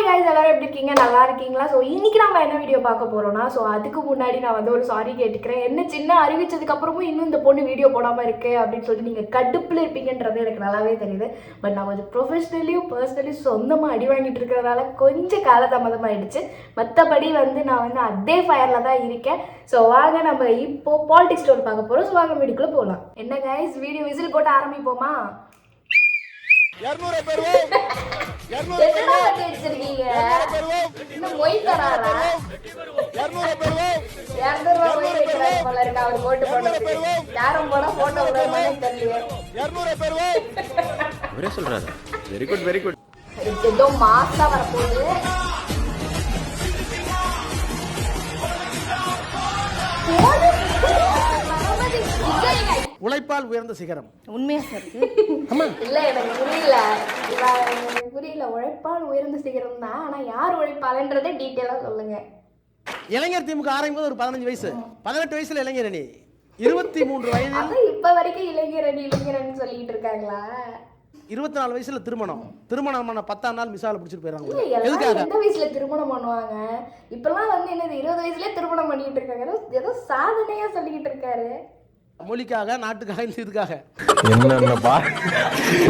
Hi guys எல்லாரும் எப்படி இருக்கீங்க? நல்லா இருக்கீங்களா? ஸோ இன்னைக்கு நம்ம என்ன வீடியோ பார்க்க போறோம்னா ஸோ அதுக்கு முன்னாடி நான் வந்து ஒரு சாரி கேட்டுக்கிறேன். என்ன சின்ன அறிவிச்சதுக்கு அப்புறமும் இன்னும் இந்த பொண்ணு வீடியோ போடாம இருக்கு அப்படின்னு சொல்லிட்டு நீங்க கடுப்புல இருப்பீங்கன்றது எனக்கு நல்லாவே தெரியுது. பட் நான் கொஞ்சம் ப்ரொஃபஷனலியும் பர்சனலியும் சொந்தமாக அடி வாங்கிட்டு இருக்கிறதால கொஞ்சம் காலதாமதமாயிடுச்சு. மற்றபடி வந்து நான் வந்து அதே ஃபயரில் தான் இருக்கேன். ஸோ வாங்க நம்ம இப்போ பாலிடிக்ஸ் ஸ்டோர் பார்க்க போறோம். ஸோ வாங்க வீடியோக்குள்ள போகலாம் என்ன கைஸ் வீடியோ விசில் போட்டு ஆரம்பிப்போமா? என்னடா வச்சு வச்சிருக்கீங்க? இன்னும் இரநூறுவா மொய் வைக்கிறாரு போல போட்டு யாரும் தெரியல சொல்றாரு. வெரி குட் வெரி குட் ஏதோ மாசா வரப்போகுது. உழைப்பால் உயர்ந்த சிகரம். உண்மையா சார் இல்ல எனக்கு புரியல. எனக்கு புரியல. உழைப்பால் உயர்ந்த சிகரம் தான். ஆனா யார் உழைப்பாளன்றதை டீட்டெயிலா சொல்லுங்க. இளைஞர் திமுக ஆரம்பிக்கும் போது ஒரு பதினஞ்சு வயசு. பதினெட்டு வயசுல இளைஞர் அணி. இருபத்தி மூன்று வயதில் அதான் இப்ப வரைக்கும் இளைஞரணி இளைஞரணி சொல்லிட்டு இருக்காங்களா? இருபத்தி நாலு வயசுல திருமணம். திருமணமான பத்தாம் நாள் மிசால பிடிச்சிட்டு இல்ல, போயிடறாங்க எல்லாரும் எதுக்காக? எந்த வயசுல திருமணம் பண்ணுவாங்க? இப்பெல்லாம் வந்து என்னது இருபது வயசுலயே திருமணம் பண்ணிட்டு இருக்காங்க. ஏதோ- ஏதோ சாதனையா சொல்லிக்கிட்டு இருக்காரு. மொழிக்காக நாட்டுக்காக இந்த இதுக்காக. என்னென்ன பா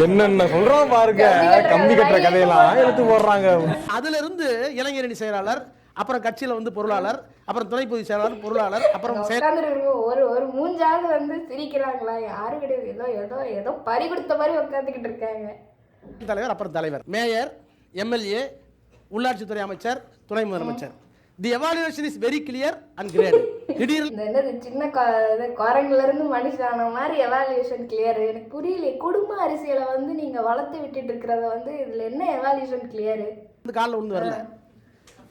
என்னென்ன சொல்றோம் பாருங்க. கம்பி கட்டுற கதையெல்லாம் எடுத்து போடுறாங்க. அதுல இருந்து இளைஞர் அணி செயலாளர் அப்புறம் கட்சியில வந்து பொருளாளர் அப்புறம் துணை பொதுச் செயலாளர் பொருளாளர் அப்புறம் ஒரு ஒரு மூஞ்சாவது வந்து சிரிக்கிறாங்களா? யாரும் கிடையாது. ஏதோ ஏதோ ஏதோ பறி கொடுத்த மாதிரி உட்காந்துக்கிட்டு இருக்காங்க. தலைவர் அப்புறம் தலைவர். மேயர் எம்எல்ஏ உள்ளாட்சித்துறை அமைச்சர் துணை முதலமைச்சர். The evaluation is very clear and great திடீர்னு இந்த என்னது சின்ன குரங்குல இருந்து மனுஷான மாதிரி எவாலுவேஷன் கிளியர் எனக்கு புரியல குடும்ப அரசியலை வந்து நீங்க வளர்த்து விட்டுட்டு இருக்கிறத வந்து இதுல என்ன எவாலுவேஷன் கிளியர் வந்து காலில் விழுந்து வரல.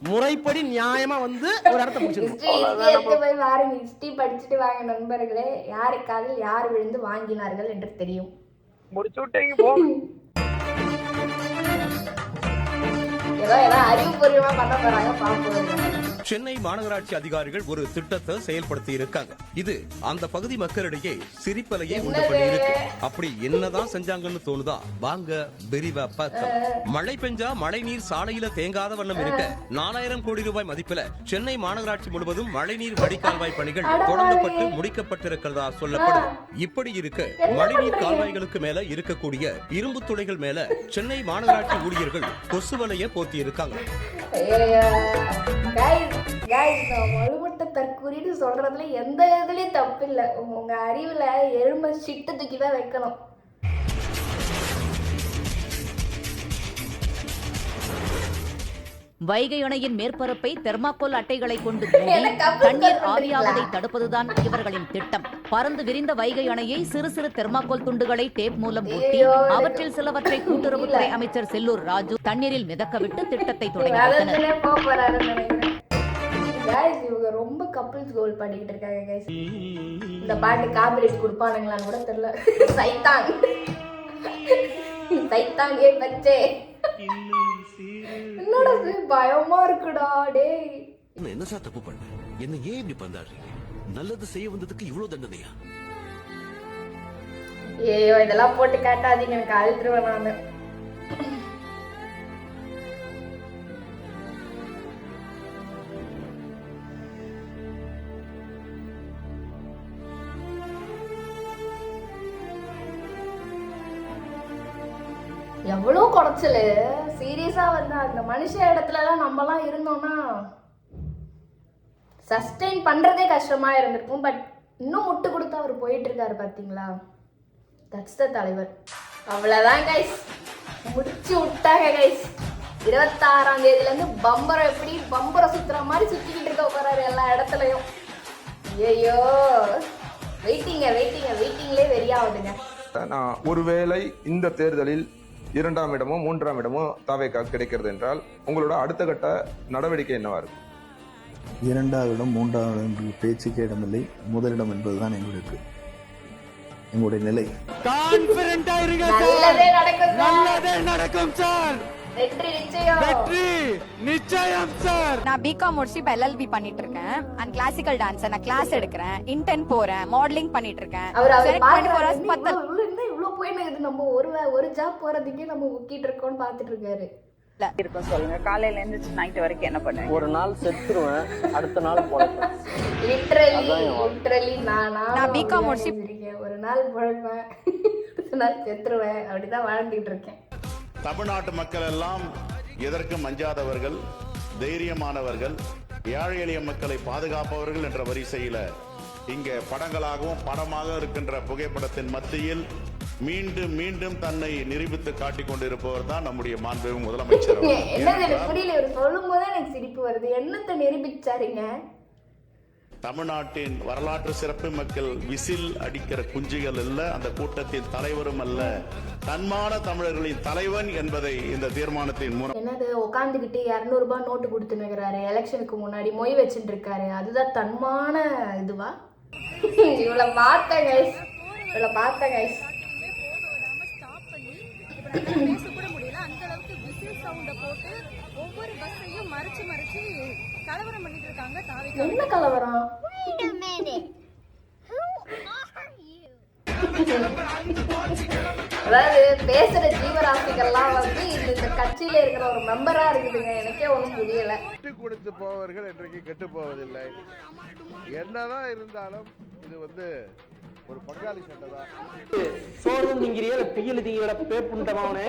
முறைப்படி நியாயமா வந்து ஒரு இடத்த எடுத்து போய் பாருங்க. ஹிஸ்டரி படிச்சுட்டு வாங்க நண்பர்களே. யாரு காலில் யார் விழுந்து வாங்கினார்கள் என்று தெரியும். ஏதோ ஏதோ அறிவுபூர்வமா பண்ண போறாங்க பாப்போம். சென்னை மாநகராட்சி அதிகாரிகள் ஒரு திட்டத்தை செயல்படுத்தி இருக்காங்க இது அந்த பகுதி மக்களிடையே சிரிப்பலையே உண்டு பண்ணி இருக்கு அப்படி என்னதான் செஞ்சாங்கன்னு தோணுதா? வாங்க விரிவா பார்க்கலாம். மழை பெஞ்சா மழை நீர் சாலையில தேங்காத வண்ணம் இருக்க நாலாயிரம் கோடி ரூபாய் மதிப்பில சென்னை மாநகராட்சி முழுவதும் மழைநீர் வடிகால்வாய் பணிகள் தொடங்கப்பட்டு முடிக்கப்பட்டிருக்கிறதா சொல்லப்படுது. இப்படி இருக்க மழைநீர் கால்வாய்களுக்கு மேல இருக்கக்கூடிய இரும்பு துளைகள் மேல சென்னை மாநகராட்சி ஊழியர்கள் கொசுவலைய போத்தி இருக்காங்க நான் வலுமட்ட தற்கூறின்னு சொல்றதுல எந்த இதுலயும் தப்பு இல்லை உங்க அறிவுல எருமை சிட்டு தூக்கி தான் வைக்கணும். வைகை அணையின் மேற்பரப்பை தெர்மாக்கோல் அட்டைகளை கொண்டு தண்ணீர்? ஆவியாவதை தடுப்பதுதான் இவர்களின் திட்டம். பறந்து விரிந்த வைகை அணையை சிறு சிறு தெர்மாக்கோல் துண்டுகளை டேப் மூலம் ஒட்டி எனக்கு அவற்றில் சிலவற்றை கூட்டுறவுத்துறை அமைச்சர் செல்லூர் ராஜு தண்ணீரில் மிதக்கவிட்டு திட்டத்தை தொடங்கி கைஸ் இவங்க ரொம்ப கப்பிள்ஸ் கோல் பாடிக்கிட்டு இருக்காங்க கைஸ் இந்த பாட்டு காப்பிரைட் கொடுப்பானுங்களான்னு கூட தெரியல. சைத்தான் சைத்தான் ஏ பச்சே. என்னடா பயமா இருக்குடா டேய். என்ன சார் தப்பு பண்ணேன் என்ன ஏன் இப்படி பந்தாடுறீங்க? நல்லது செய்ய வந்ததுக்கு இவ்வளவு தண்டனையா? ஐயோ இதெல்லாம் போட்டு காட்டாதீங்க எனக்கு அழுத்துருவேன் நானு. எவ்வளோ குறைச்சல். சீரியஸாக வந்து அந்த மனுஷ இடத்துலலாம் நம்மலாம் இருந்தோம்னா சஸ்டெயின் பண்ணுறதே கஷ்டமாக இருந்திருக்கும். பட் இன்னும் முட்டு கொடுத்து அவர் போயிட்டுருக்காரு பார்த்தீங்களா தட்ஸ் த தலைவர். அவ்வளோதான் கைஸ் முடிச்சு விட்டாங்க கைஸ் இருபத்தாறாம் தேதியிலேருந்து பம்பரம் எப்படி பம்பரம் சுற்றுற மாதிரி சுற்றிக்கிட்டு இருக்க போகிறாரு எல்லா இடத்துலையும். ஐயோ வெயிட்டிங்க வெயிட்டிங்க வெயிட்டிங்லேயே வெறியாகுதுங்க. நான் ஒருவேளை இந்த தேர்தலில் இரண்டாம் இடமோ மூன்றாம் இடமோ தாவேக்கா கிடைக்கிறது என்றால் உங்களோட அடுத்த கட்ட நடவடிக்கை என்னவா இருக்கும்? இரண்டாவது இடம் மூன்றாவது இடம் என்று பேச்சுக்கே இடமில்லை. முதலிடம் என்பதுதான் எங்களுக்கு எங்களுடைய நிலை. கான்பிடண்டா இருங்க நல்லதே நடக்கும் sir. நல்லதே நடக்கும் சார் வெற்றி நிச்சயம். நிச்சயம் சார் நான் பிகாம் முடிச்சு இப்ப எல்எல்பி பண்ணிட்டு இருக்கேன். அண்ட் கிளாசிக்கல் டான்ஸ் நான் கிளாஸ் எடுக்கிறேன். இன்டென் போறேன். மாடலிங் பண்ணிட்டு இருக்கேன். அவர் அவர் சரி, 24 hours பாக்குறாரு பத்தல. இவ்வளவு என்ன இவ்வளவு போயின்னு நம்ம ஒரு ஒரு ஜாப் போறதுக்கே நம்ம முக்கிட்டு இருக்கோம்னு பாத்துட்டு இருக்காரு. இருக்கும் சொல்லுங்க. காலையில இருந்து நைட் வரைக்கும் என்ன பண்ணுவேன் ஒரு நாள் செத்துருவேன் அடுத்த நாள் பொழைப்பேன். லிட்ரலி லிட்ரலி நானா நான் BCom முடிச்சு- ஒரு நாள் பிழைப்பேன். அடுத்த நாள் செத்துருவேன். அப்படிதான் வாழ்ந்துட்டு இருக்கேன். தமிழ்நாட்டு மக்கள் எல்லாம் எதற்கும் அஞ்சாதவர்கள் தைரியமானவர்கள் ஏழை எளிய மக்களை பாதுகாப்பவர்கள் என்ற வரிசையில இங்க படங்களாகவும் படமாக இருக்கின்ற புகைப்படத்தின் மத்தியில் மீண்டும் மீண்டும் தன்னை நிரூபித்து காட்டிக் கொண்டிருப்பவர் தான் நம்முடைய மாண்புமிகு முதலமைச்சர். என்னது எனக்கு புரியல இவர் சொல்லும் போதே எனக்கு சிரிப்பு வருது. என்னத்தை நிரூபிச்சாருங்க? தமிழ்நாட்டின் வரலாற்று சிறப்பு மக்கள் விசில் அடிக்கிற குஞ்சுகள் அல்ல அந்த கூட்டத்தின் தலைவரும் அல்ல. தன்மான தமிழர்களின் தலைவன் என்பதை இந்த தீர்மானத்தின் மூலம் என்னது உட்காந்துக்கிட்டு இரநூறுபா நோட்டு கொடுத்துனுக்குறாரு எலெக்ஷனுக்கு முன்னாடி மொய் வச்சுட்டு இருக்காரு அதுதான் தன்மான இதுவா? இவளை பார்த்தேன் கைஸ் இவளை பார்த்தேன் கைஸ் பேசக்கூட முடியல. அந்த அளவுக்கு விசில் சவுண்ட போட்டு ஒவ்வொரு பஸ்ஸையும் மறைச்சு மறைச்சு கலவரம் பண்ணிட்டு இருக்காங்க தாவி என்ன கலவரம்? அதாவது பேசுற ஜீவராசிகள்லாம் வந்து இந்த இந்த கட்சியில இருக்கிற ஒரு மெம்பரா இருக்குதுங்க. எனக்கே ஒண்ணும் புரியல. விட்டு கொடுத்து போவர்கள் இன்றைக்கு கெட்டு போவதில்லை. என்னதான் இருந்தாலும் இது வந்து ஒரு பங்காளி சண்டை சோறு திங்கிறிய பிகில் திங்கிற பேப்புண்டமாவனே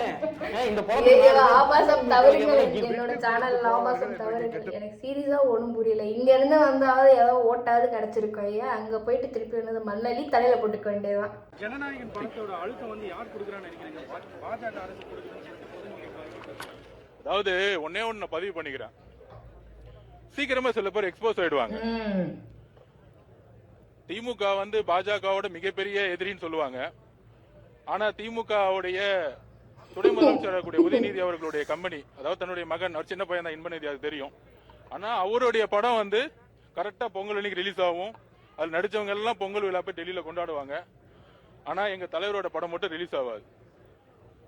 இந்த ஐயோ, ஆபாசம் தவறுங்கள் என்னோட சேனல் ஆபாசம் தவறுங்கள் எனக்கு சீரியஸா ஒண்ணும் புரியல. இங்க இருந்து வந்தாவது ஏதோ ஓட்டாவது கிடைச்சிருக்கோம் ஐயா. அங்க போயிட்டு திருப்பி வந்தது மண்ணள்ளி தலையில போட்டுக்க வேண்டியதுதான். ஜனநாயகன் பணத்தோட அழுத்தம் வந்து யார் கொடுக்குறான்னு நினைக்கிறீங்க? பாஜக அரசு கொடுக்குறான்னு அதாவது ஒன்னே ஒன்னு பதிவு பண்ணிக்கிறேன். சீக்கிரமா சில பேர் எக்ஸ்போஸ் ஆயிடுவாங்க. திமுக வந்து பாஜகவோட மிகப்பெரிய எதிரின்னு சொல்லுவாங்க. ஆனா திமுகவுடைய துணை முதலமைச்சர் கூடிய உதயநிதி அவர்களுடைய கம்பெனி அதாவது தன்னுடைய மகன் அவர் சின்ன பையன் தான் இன்பநிதி அது தெரியும். ஆனா அவருடைய படம் வந்து கரெக்டா பொங்கல் அன்னைக்கு ரிலீஸ் ஆகும். அது நடிச்சவங்க எல்லாம் பொங்கல் விழா போய் டெல்லியில கொண்டாடுவாங்க. ஆனா எங்க தலைவரோட படம் மட்டும் ரிலீஸ் ஆகாது.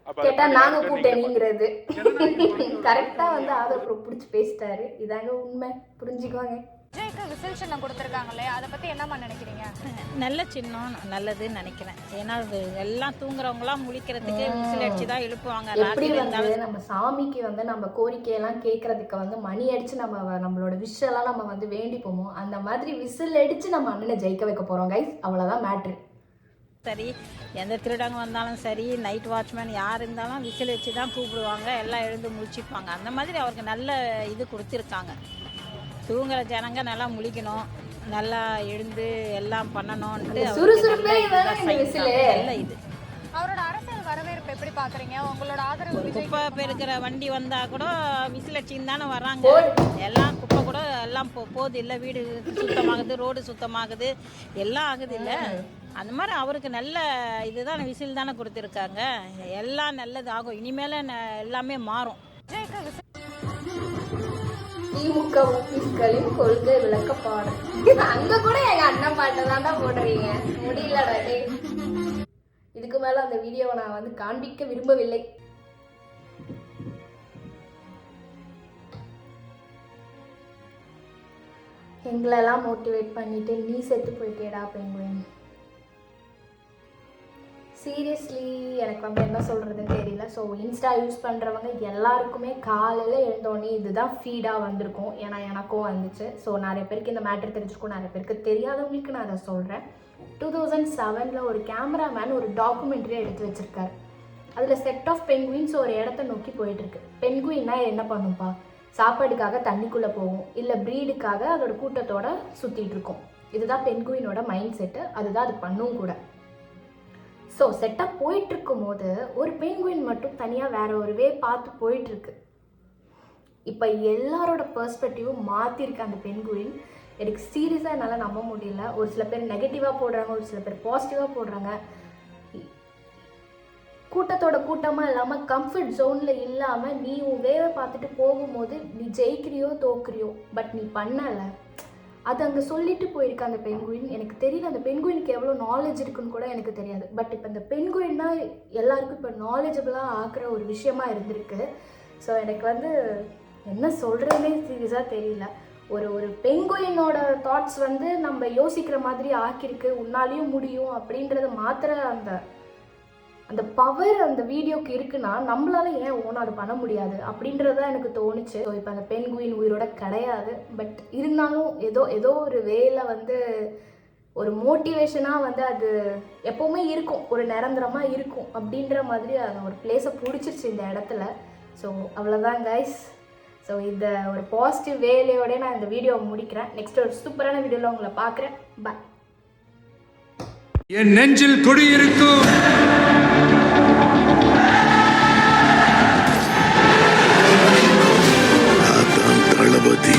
கேட்டா பத்தி நாங்க யாருக்கு நீங்க கூட்டணிங்கிறது. கரெக்டா வந்து ஆதரவு புடிச்சு பேசிட்டாரு. இதாங்க உண்மை. புரிஞ்சுக்கோங்க விஜய்க்கு விசில் சின்னம் கொடுத்துருக்காங்களே அதை பத்தி என்னமா நினைக்கிறீங்க? நல்ல சின்னம் நல்லதுன்னு நினைக்கிறேன். ஏன்னா அது எல்லாம் தூங்குறவங்களாம் முழிக்கிறதுக்கு விசில் அடிச்சு தான் எழுப்புவாங்க எப்படி வந்து நம்ம சாமிக்கு வந்து நம்ம கோரிக்கையெல்லாம் கேட்கறதுக்கு வந்து மணி அடிச்சு நம்ம நம்மளோட விஷ் எல்லாம் நம்ம வந்து வேண்டிப்போமோ அந்த மாதிரி விசில் அடிச்சு நம்ம அண்ணனை ஜெயிக்க வைக்க போறோம் கைஸ் அவ்வளவுதான் மேட்ரு சரி எந்த திருடங்க வந்தாலும் சரி நைட் வாட்ச்மேன் யார் இருந்தாலும் விசில் வச்சு தான் கூப்பிடுவாங்க எல்லாம் எழுந்து முழிச்சிப்பாங்க. அந்த மாதிரி அவருக்கு நல்ல இது கொடுத்துருக்காங்க. தூங்குற ஜனங்க நல்லா முழிக்கணும். நல்லா எழுந்து எல்லாம் பண்ணணும்ட்டு சுறுசுறுப்பே இந்த இதா விசிலு. செய்றாங்க. நல்ல இது. அவரோட அரசியல் வரவேற்பு எப்படி பாக்குறீங்க? உங்களோட ஆதரவு குப்பை பெருக்கிற வண்டி வந்தா கூட விசில் அடிச்சுன்னு தானே வர்றாங்க. எல்லாம் குப்பை கூட எல்லாம் போ போகுது. இல்லை வீடு சுத்தமாகுது ரோடு சுத்தமாகுது. எல்லாம் ஆகுது இல்லை. அந்த மாதிரி அவருக்கு நல்ல இதுதான் விசில் தானே கொடுத்துருக்காங்க. எல்லாம் நல்லது ஆகும். இனிமேல ந- எல்லாமே மாறும். திமுக ஆபீஸ்களின் கொள்கை விளக்கப்பாடு அங்க கூட எங்க அண்ணன் பாட்டை தாண்டா போடுறீங்க. முடியலடா இதுக்கு மேல அந்த வீடியோவை நான் வந்து காண்பிக்க விரும்பவில்லை. எங்களெல்லாம் மோட்டிவேட் பண்ணிட்டு நீ செத்து போயிட்டேடா அப்படின்னு சீரியஸ்லி எனக்கு வந்து என்ன சொல்கிறதுன்னு தெரியல. ஸோ இன்ஸ்டா யூஸ் பண்ணுறவங்க எல்லாருக்குமே காலையில் எழுந்தோடனே இதுதான் ஃபீடாக வந்திருக்கும். ஏன்னா எனக்கும் வந்துச்சு. ஸோ நிறைய பேருக்கு இந்த மேட்ரு தெரிஞ்சிருக்கும் நிறைய பேருக்கு தெரியாதவங்களுக்கு நான் அதை சொல்கிறேன் டூ தௌசண்ட் செவனில் ஒரு கேமராமேன் ஒரு டாக்குமெண்ட்ரி எடுத்து வச்சிருக்காரு. அதில் செட் ஆஃப் பெங்குயின்ஸ் ஒரு இடத்த நோக்கி போயிட்டுருக்கு. பெங்குயின்னா என்ன பண்ணும்பா? சாப்பாடுக்காக தண்ணிக்குள்ளே போகும். இல்லை ப்ரீடுக்காக அதோட கூட்டத்தோட சுற்றிட்டு இருக்கும் இதுதான் பென்குயினோட மைண்ட் செட்டு அதுதான் அது பண்ணும் கூட. ஸோ செட்டப் போயிட்டுருக்கும் போது ஒரு பெங்குயின் மட்டும் தனியாக வேற ஒரு வே பார்த்து போயிட்டுருக்கு. இப்போ எல்லாரோட பர்ஸ்பெக்டிவும் மாற்றிருக்கு அந்த பென்குயின் எனக்கு சீரியஸாக என்னால் நம்ப முடியல. ஒரு சில பேர் நெகட்டிவாக போடுறாங்க ஒரு சில பேர் பாசிட்டிவாக போடுறாங்க. கூட்டத்தோட கூட்டமாக இல்லாமல் கம்ஃபர்ட் ஜோனில் இல்லாமல் நீ உன் வேவை பார்த்துட்டு போகும்போது நீ ஜெயிக்கிறியோ தோக்குறியோ பட் நீ பண்ணலை. அது அங்கே சொல்லிட்டு போயிருக்க அந்த பெண்குயின் எனக்கு தெரியல அந்த பெண்குயினுக்கு எவ்வளோ நாலேஜ் இருக்குன்னு கூட எனக்கு தெரியாது. பட் இப்போ இந்த பெண்குயின் தான் எல்லாருக்கும் இப்போ நாலேஜபிளாக ஆக்குற ஒரு விஷயமா இருந்திருக்கு. ஸோ எனக்கு வந்து என்ன சொல்கிறதுனே சீரியஸாக தெரியல. ஒரு ஒரு பெங்குயினோட தாட்ஸ் வந்து நம்ம யோசிக்கிற மாதிரி ஆக்கியிருக்கு. உன்னாலையும் முடியும் அப்படின்றத மாத்திர அந்த அந்த பவர் அந்த வீடியோக்கு இருக்குன்னா நம்மளால ஏன் ஓனர் பண்ண முடியாது? அப்படின்றது தான் எனக்கு தோணுச்சு. ஸோ இப்போ அந்த பெண்குயின் உயிரோட கிடையாது. பட் இருந்தாலும் ஏதோ ஏதோ ஒரு வேல வந்து ஒரு மோட்டிவேஷனாக வந்து அது எப்போவுமே இருக்கும். ஒரு நிரந்தரமாக இருக்கும் அப்படின்ற மாதிரி அது ஒரு பிளேஸை பிடிச்சிருச்சு இந்த இடத்துல. ஸோ அவ்வளோதான் கைஸ் ஸோ இந்த ஒரு பாசிட்டிவ் வேலையோடய நான் இந்த வீடியோவை முடிக்கிறேன். நெக்ஸ்ட் ஒரு சூப்பரான வீடியோவில் உங்களை பார்க்குறேன். பாய் என் நெஞ்சில் குடியிருக்கும் తళపతి